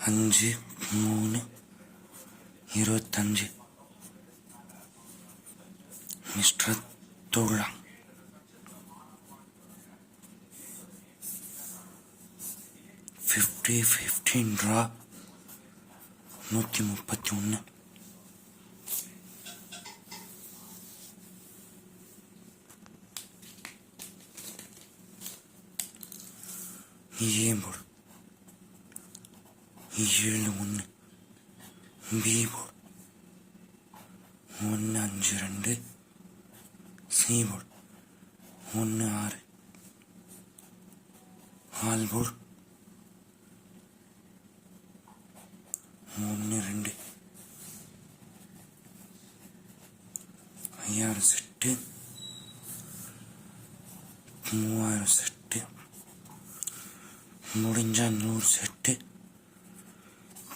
안지 뭐냐 ഇരുപത്തഞ്ച് മിസ്റ്റർ തുള്ളം fifty fifteen ഡ്രാ നൂറ്റി മുപ്പത്തി ഒന്ന് ചെയ്യുമ്പോൾ ஏழு ஒன்று பி ஒன்று அஞ்சு ரெண்டு சி ஒன்று ஆறு ஆல்போர். ஒன்று ரெண்டு ஐயாயிரம் செட்டு. மூவாயிரம் செட்டு. முடிஞ்சா நூறு செட்டு.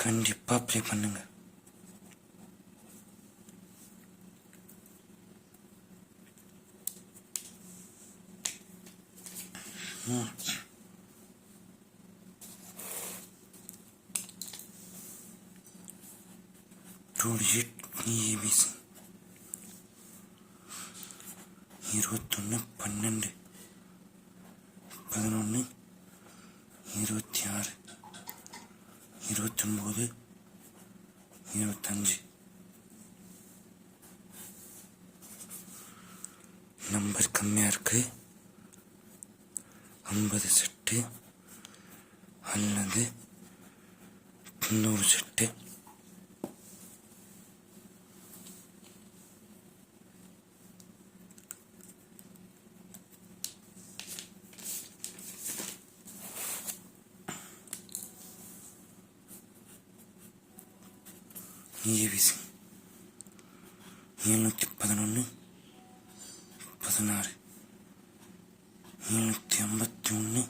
கண்டிப்பாக ப்ளே பண்ணுங்க. ம். டூ டிஜிட் ஏபிசி இருபத்தொன்று பன்னெண்டு. பதினொன்று இருபத்தி ஆறு. இருபத்தொம்போது இருபத்தஞ்சு நம்பர் கம்மியாக இருக்கு ஐம்பது செட்டு அல்லது தொண்ணூறு செட்டு ஏபிசி எழுநூற்றி பதினொன்று பதினாறு எழுநூற்றி ஐம்பத்தி ஒன்று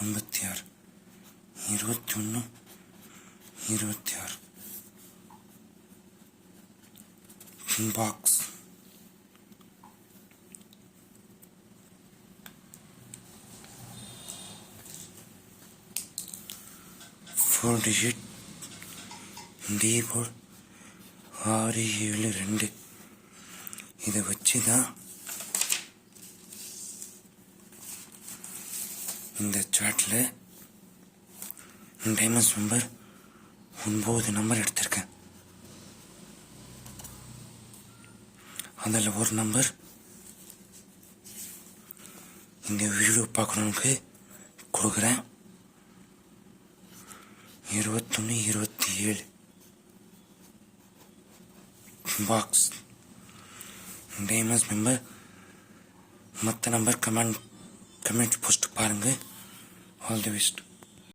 ஐம்பத்தி ஆறு இருபத்தி ஒன்று இருபத்தி ஆறு பாக்ஸ் ஃபோர் டிஜிட் டி ஆறு ஏழு ரெண்டு. இதை வச்சு தான் இந்த சாட்டில் டைமண்ட்ஸ் நம்பர் ஒன்பது நம்பர் எடுத்திருக்கேன். அதில் ஒரு நம்பர் இந்த வீடியோ பார்க்குறவங்களுக்கு கொடுக்குறேன். இருபத்தொன்று இருபத்தி ஏழு. பாக்ஸ் டைமண்ட்ஸ் மெம்பர் மற்ற நம்பர் கமெண்ட் கமெண்ட் போஸ்ட் பாருங்கள் ஆல் தி பெஸ்ட்